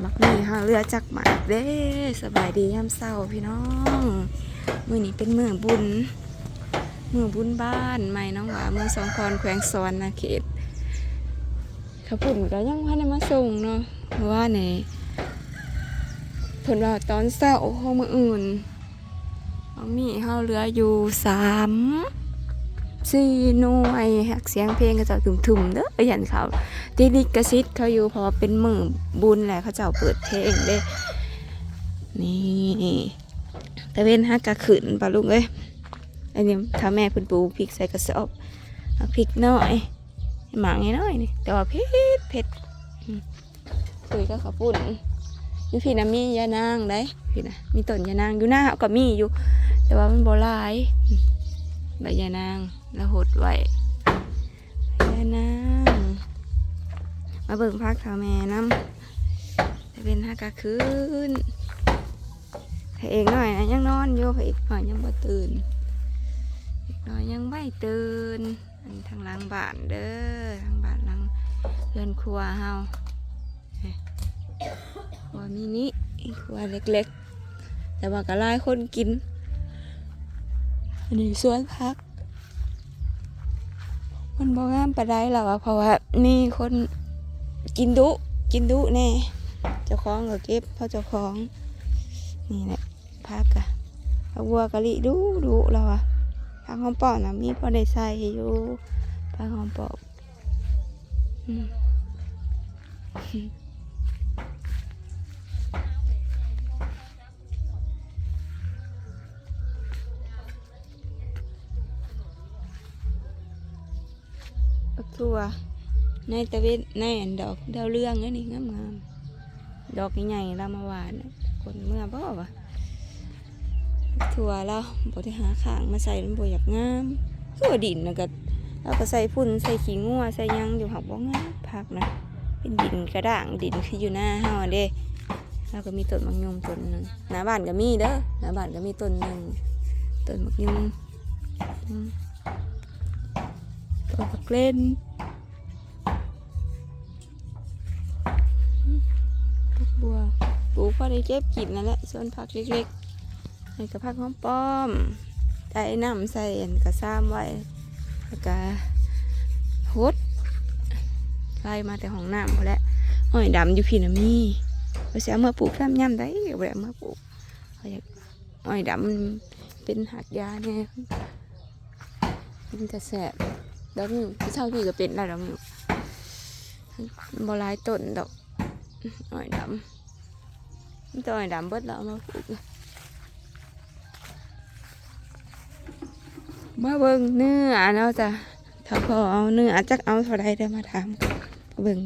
มักมีห้าเรือจักหมาเด้สบายดียามเศร้าพี่น้อง มือนี้เป็นมือบุญ มือบุญบ้านใหม่น้องหว่าเมืองสองคอนแขวงสวรรณเขตเขาพุ่นก็ยังพันมาส่งเนาะเพราะว่าในเพิ่นว่าตอนเช้าของมืออื่นมักมีห้าเรืออยู่สาม สี่หน่วยหักเสียงเพลงก็จะทุ่มๆเด้อเห็นเขาติลิกซิตเขาอยู่เพราะว่าเป็นมือบุญแหละเขาเจ้าเปิดเพลงเด้นี่ตะเวนฮักกะขืนปลาลุงเอ้ยอันนี้ถ้าแม่เพิ่นปลูกพริกใส่กระสอบเอาพริกน้อยหมางน้อยนี่แต่ว่าเผ็ดเผ็ดอืมคุยก็ขาปุ่นอยู่พี่นะมียานางได้พี่นะมีต้นยานางอยู่หน้าก็มีอยู่ แต่ว่ามันบ่หลาย ใบยานางแล้วหดไว้ยานางมาเบิ่งพักเท่าแม่น้ำจะเป็นฮักกะคืนพระเอกหน่อยนะยังนอนอยู่พระเอกหน่อยยังบ่ตื่นอีกหน่อยยังไม่ตื่นอันทางหลังบ้านเด้อทางบ้านหลังเรือนครัวเฮาครัวมินิครัวเล็กๆ แต่ว่าก็หลายคนกิน อันนี้สวนพัก มันบ่งามปานใดหรอกอะเพราะว่ามีคนกินดุ กินดุแน่เจ้าของก็เก็บเพราะเจ้าของ นี่แหละพักอะพักวัวกะลิดุดุเราอะพักหอมปอนะมีพอได้ใส่อยู่พักหอมปอบอืม ปัวในตะเวนในอันดอกดาวเรืองนนี้งามงามๆดอกใหญ่ๆเรามาหวานนะคนเมื่อบ่วะถั่วเราบได้หาขางมาใส่มันบ่อยากงามคือว่าดินนะก็เราก็ใส่พุ่นใส่ขี้งัวใส่ยังอยู่หักบ่งามผักนะเป็นดินกระด่างดินคืออยู่หน้าเฮาอะเด้เราก็มีต้นมะยมต้นหนึ่งหน้าบ้านก็มีเด้อหน้าบ้านก็มีต้นหนึ่งต้นมะยมอืมต้นมะเล่น อได้เก็บกินนั่นแหละส่วนผักเล็กๆให้กับผักหอมป้อมใส่น้ำใส่อันกระซ้ำไว้แล้วก็ฮดไล่มาแต่ห้องน้ำพอแล้วอ้อยดำอยู่พี่นะมีเราจะเอามาปลูกซ้ำย่ำได้ก็แบบมาปลูกเขาอยอ้อยดำมันเป็นหักยาเนี่ยมันจะแสบดอกนี่ที่เท่าที่ก็เป็นแล้วดอกนี่บหลายต้นดอกอ้อยดำ มันจะอ้อยดำเบิดแล้วมาปลูกเลยมาเบิ่งเนื้อเนาะจ้ะถ้าพอเอาเนื้อจักเอาเท่าไรได้มาทำเบิ่ง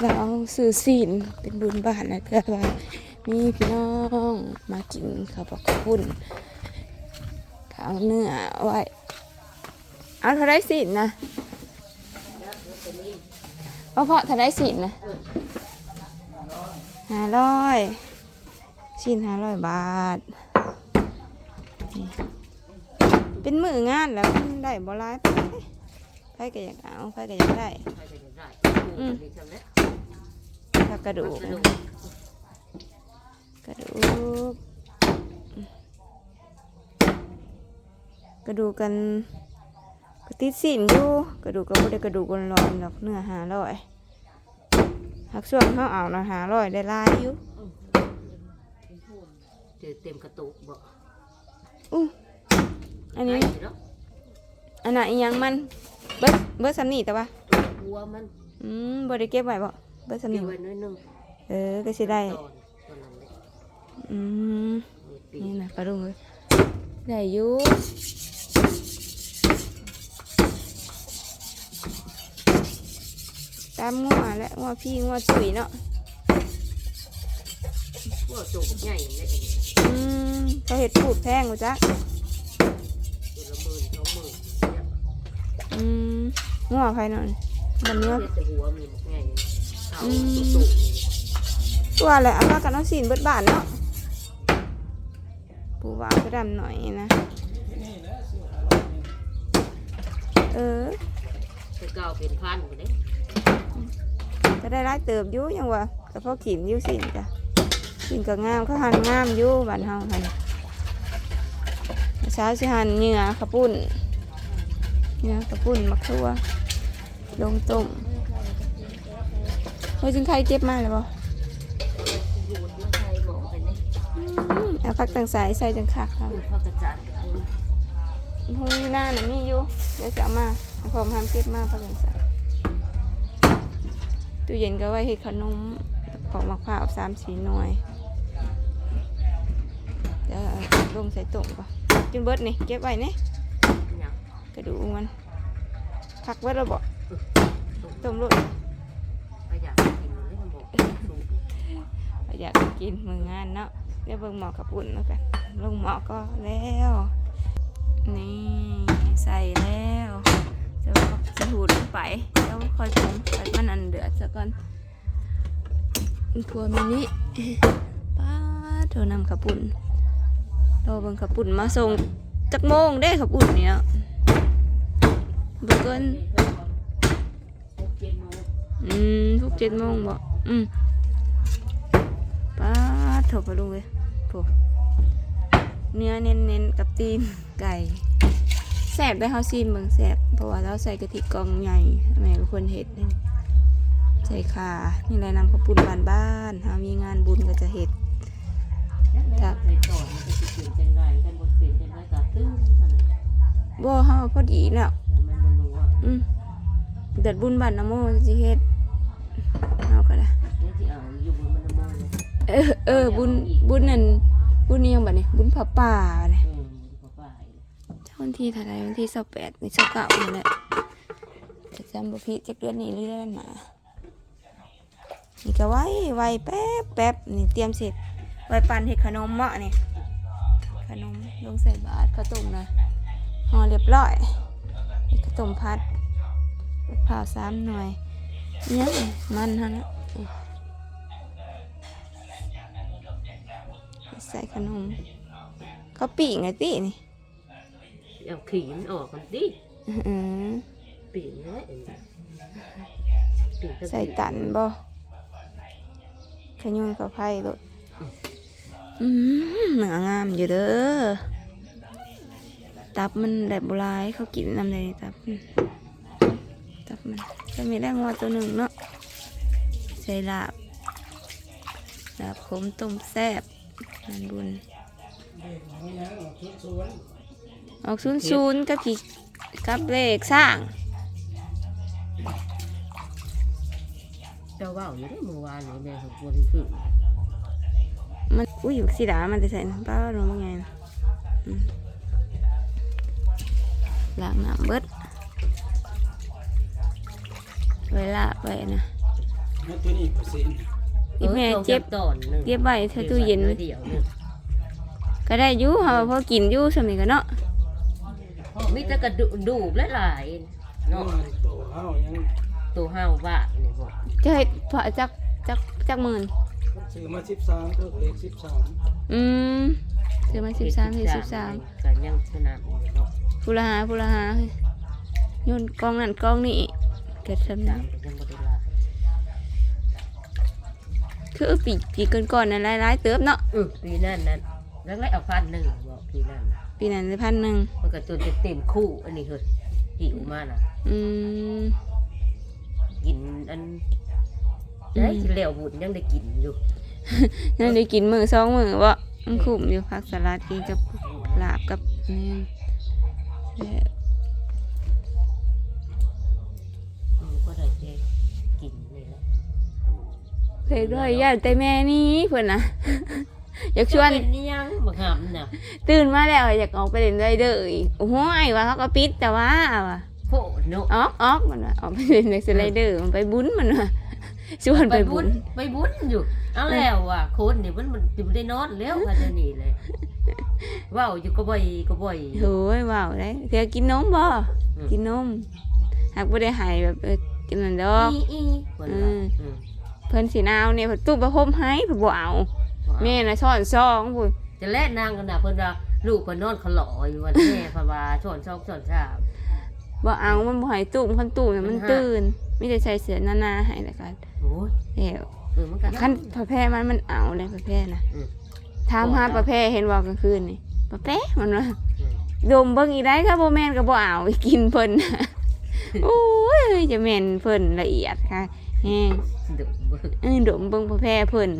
เราเอาซื้อซีนเป็นบุญบานนะเพื่อว่ามีพี่น้องมากินข้าวปลาข้าวปุ้นก็เอาเนื้อไว้เอาเท่าไรซีนนะเอาเพาะเท่าไรซีนนะห้าร้อย ชิ้นห้าร้อยบาทนี่เป็นมืองานแล้วมันได้บ่หลายไปไผก็อยากเอาไผก็อยากได้อืมถ้ากระดูกนะกระดูกกระดูกกันกระติดสินอยู่กระดูกก็บ่ได้กระดูกอ่อนๆดอกเนื้อห้าร้อยหักช่วงเขาเอานะห้าร้อยได้หลายอยู่ เจอเต็มกระตุกบ่อู้อันนี้ไอ้เนาะอันน่ะอีหยังมัน เบิดเบิดสำนีแต่ว่า หัวมันอืมบ่ได้เก็บไว้บ่เบิดสำเก็นีบไว้น้อยหนึงเออก็สิได้ ตอนตอนนั้นแหละอืม มีปีนี่นะปลาดุงเลยได้อยู่ตามงัวและงัวพี่งัวตุ๋ยเนาะ หัวจุกใหญ่เลยเองอื มเขาเห็ดผูดแพงกูจักตัวละหมื่นสองหมื่นเนี่ยอืมงัวภายนอนมันเนื้อ เฮ็ดแต่หัวมันใหญ่เอาอืม ตุกตุกตัวอะไรเอามากันเอาสินเบิดบานเนาะปูวางก็ดำหน่อยนะ เออคือเก่าเป็นพันไปเด้ก็ได้รายเติบอยู่ยังวะก็ก็พอกินอยู่สินจ้ะ สินก็งามเขาหันงามอยู่บ้านเฮาหันเช้าสิหันเหงื่อขปุ้นเหงื่อขปุ้นมักทั่วลงต้มเฮ้ยจึงใครเจ็บมากเลยบ่อยู่บนไทยบอกไปนี่อืมเอาพักต่างสายใส่จังคักครับพรุ่งนี้หน้าน่ะมีอยู่เดี๋ยวจะมาเอาพร้อมทำเก็บมาพักต่างสายตู้เย็นก็ไว้ให้ขนมปอกมะพร้าวสามสีหน่วย เดี๋ยวเอาลงใส่ตุ่มก่อนจนเบิดนี่เก็บไว้นี่อย่างกระดูกมันพักไว้แล้วบอกต้มรสไปอยากกินเลยมันบอกสูงอยากกินมืองานเนาะเดี๋ยวเบิ่งหมอกับปุ่นแล้วกันลงหมอก็แล้ว นี่ใส่แล้วจะจะหูดลงไปแล้วค่อยปรุงไปมันอันเดือดซะก่อนครัวมินิป้าโทรนำขับปุ่น รอเบิ่งขับปุ่นมาส่งจักโมงได้ขับปุ่นเนี่ยบุกเกินหกเจ็ดโมงอืมทุกเจ็ดโมงบ่อืมป้าดโถไปลุงเลยโถเนื้อเน้นๆกับตีนไก่แซ่บได้เฮาซีนเบิ่งแซ่บเพราะว่าเราใส่กะทิกองใหญ่แม่เป็นคนเฮ็ดใส่ขานี่แหละนำข้าวปุ้นบ้านบ้านๆเฮามีงานบุญก็จะเฮ็ดครับ บ่เฮาพอดีแล้วแต่มันบ่รู้ว่าอืมเดือดบุญบ้านนโมสิเฮ็ดเฮาก็ได้เออเออบุญบุญนั่นบุญนี่ยังบัดนี้บุญผ้าป่าเนี่ยช่วันที่เท่าไรวันที่สิบแปดในสิบเก้านี่แหละจะจำบ่ผิดจากเดือนนี้หรือเดือนหน้านี่ก็ไว้ไว้แป๊บแป๊บนี่เตรียมเสร็จไว้ปั่นเห็ดขนมเมาะนี่ ขนมลงใส่บาตรข้าวต้มนะห่อเรียบร้อยเห็ดข้าวต้มพัดมะพร้าวสามหน่วยเนี่ยมันฮะนะใส่ขนมเขาวปีกไงตีนี่เอาขีนออกกันดิอืมเปลี่ยนเลยเปลี่ยนใส่ตันบ่ขยุนกับไผ่ลูกอืม เหนืองามอยู่เด้อ ตับมันแบบโบราณเขากินน้ำในตับ ตับมันจะมีแรงวัวตัวหนึ่งเนาะใส่ลาบลาบขมต้มแซ่บนันบุญออกศูนย์ศูนย์กับกี่กับเลขสร้างเจ้าว่าวอยู่ได้เมื่อวานนี่แม่ของคนที่ขึ้น มันอุ้ยบักสีดามันจะใส่ป้าลงว่าไงนะอืมล้างน้ำเบิดไว้ละไว้นะแล้วตัวนี้เปอร์เซ็นต์อีแม่เจ็บตอนหนึ่งเก็บไว้เธอตู้เย็นเดียวหนึ่งก็ได้อยู่เฮาพอกินอยู่สมัยกันเนาะมีแต่กระดูดูบหลายๆน้อเนาะงโตเฮายังตัวห้าวบ้าเนี่ยบอกจะให้พอจักจักจักหมื่น ซื้อมา13เพิ่มเลข13อืมซื้อมาสิบสามสิบสามกันยังชนะอยู่เนาะผู้ละหาผู้ละหาเฮ้ยโยนกองนั่นกองนี่เกิดสำสานัมกก็ยังบ่ได้ลาคือปีปีก่อนๆนั่นหลายๆเติบเนาะอือปีนั้นนั้นแล้วไล่เอาพันหนึ่งบอกปีนั้นปีนั้นได้พันหนึ่งมันก็จนจะเต็มคู่อันนี้เฮ้ยหิวมาน่ะอืมกินอัน ได้แล้วบุญยังได้กินอยู่นั่นได้กินมือสองมือวะมันคุ้มอยู่ผักสลัดกินกับลาบกับนี่แซ่บมันก็ได้แค่กินนี่แหละเพลงด้วยย่านแต่แม่นี่เพื่อนนะอยากชวนเป็นนี่ยังบักหำน่ะตื่นมาแล้วอยากออกไปเล่นไรเด้ออีกโอ้โหไอ้ว่าเขาก็ปิดแต่ว่าว่ะโคตรเนาะออกออกมันว่ะออกไปเล่นในสไลเดอร์มันไปบุญมันว่ะ ชวนไปบุญไปบุญอยู่ เอาแล้วว่ะคนนี่มันมันจะได้นอนแล้วกันจะนี่เลยว้าวอยู่ก็บ่อยก็บ่อยโอ้ยว้าวได้เธอกินนมบ่กินนมหากไม่ได้ใหายแบบเออกินนั่นดอกอีอีเพิ่นอืว่ามอืมเพิ่นสีนาวเนี่ยเพิ่นตู้ประพรมให้เพิ่นบ่เอาแม่น่ะซ่อนซองพุ่นจะแล่นางกันน่ะเพิ่นว่าลูกก็นอนขลออยู่วันแม่เพราะว่าช้อนชอกช้อนชามบ่เอามันบ่ให้ตุ้มคันตุ้มเนี่ยมันมันหาตื่นไมแต่ได้ใส่เสื้อหนาๆให้แล้วกันโอ้ยแล้วเออมันก็ขั้นประเภทมันมันเอาเลยประเภทนะอืมถามหาประเภทเห็นบอกกลางคืนนี่ประเภทมันว่าอืมดมเบิ่งอีได้ค่ะบ่แม่นก็บ่เอาอีกินเพิ่นโอ้ยจะแม่นเพิ่นละเอียดค่ะแฮงดุเบิ่งเออดมเบิ่งประเภทเพิ่น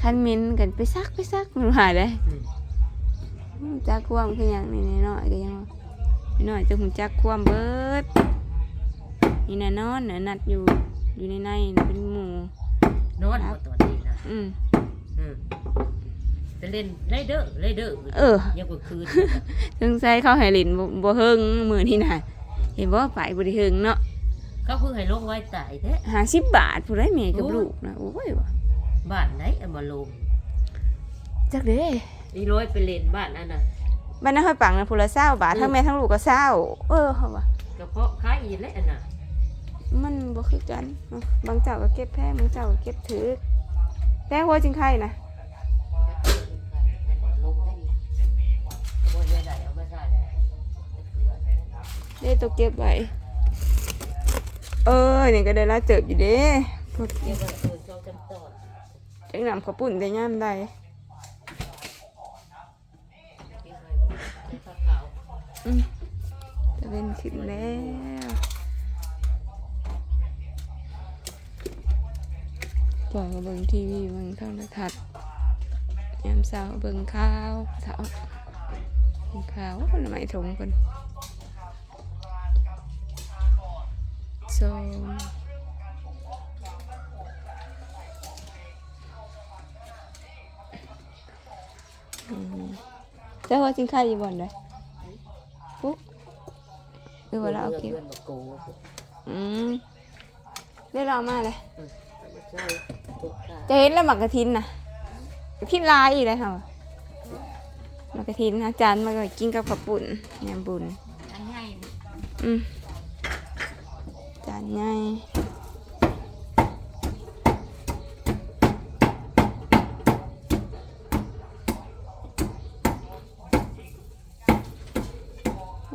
คันเหม็นกันไปซักไปซักมันว่าได้อืมอืม จักความคือหยังนี่น้อยๆก็ยังว่าน้อยๆจะหูจักความเบิด นี่น่ะนอนน่ะนัดอยู่อยู่ในในน่ะเป็นหมู่นอนบ่ตอนนี้นะอืมอืมไปเล่นไรเด้อไรเด้อเออยังกว่าคืนสงสัยเขาให้ลิ้นบ่บ่เฮิงมื้อนี้น่ะเห็นบ่ไปบ่ได้เฮิงเนาะเขาคือให้ลงไว้ตายแท้50บาทผู้ใดแม่กับโอ้ลูกนะโอ้ยว่ะบ้านไหนเอามาลงจักเด้นี่ร้อยไปเล่นบ้านอันน่ะบ้านนาห้อยปังนะผู้ละ20บาทอืมทั้งแม่ทั้งลูกก็20เออเฮาว่ากระเพาะค้ายอีแล้วอันน่ะ มันบ่คือกัน บางเจ้าก็เก็บแพงบางเจ้าก็เก็บถือแพงหัวจริงไข่นะได้ดีบ่ได้เด้ตัวเก็บไว้เออนี่ก็ได้ละเติบอยู่เด้พวกเก็บไว้เออช่องจำตอนจังนำข้าวปุ้นได้ย่ามได้อืมจะเป็นขึ้นแล้ว ปล่อยก็เบิ่งทีวีเบิ่งโทรทัศน์ยามเช้าเบิ่งข่าวเช้าเบิ่งข่าวคนละไม้ทงคนสองอืมแต่ว่าจริงค่าอยู่บ่อนเลยปุ๊บหรือว่าเราเอาเก็บเงินมาโกงอืมได้เรามาเลย เอามาใส่ตกตาจะเห็นแล้วหมักกระทินนะกระทินลายอีกเลยค่ะหมักกระทินนะจานมาก็กินกับข้าวปุ่นแหนมบุญอันใหญ่อืมจานใหญ่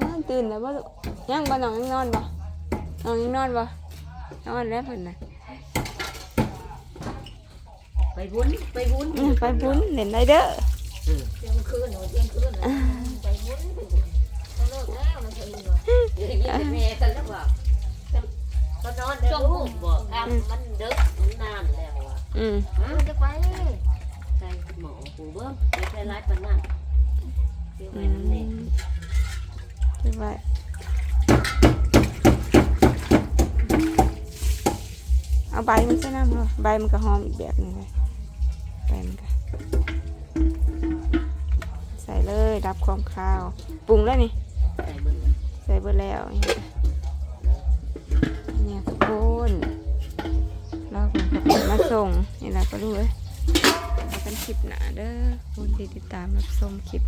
อ้าวตื่นแล้วบ่ลูกยังบ่น้องยังนอนบ่น้องยังนอนบ่นอนแล้วเพิ่นน่ะ ไป บุญไปบุญอืมไปบุญเล่นได้เด้อเที่ยงคืนหนูเที่ยงคืนน่ะไปบุญไปบุญเขาเลิกแล้วนะเธอเดี๋ยวนี้แม่กันแล้วบอกก็นอนช่วงลูกบอกอะมันเด็กมันนานแล้วอะอืมมันจะไปใส่หมอปูเบิ้งไปใส่ร้ายปานนั้นเดี๋ยวอืไว้น้ำเนี่ยมเก็บไว้เอาใบมันใส่น้ำเหรอใบมันก็หอมอีกแบบหนึงเลย ใบมันใส่เลยรับความข้าว ปรุงแล้วนี่ ใส่เบอร์แล้วเนี่ยขาวปุ้นเราขาวมาส่งนี่แหละก็รู้เลยเอาเป็นคลิปหนาเด้อคนที่ติดตามรับชมคลิป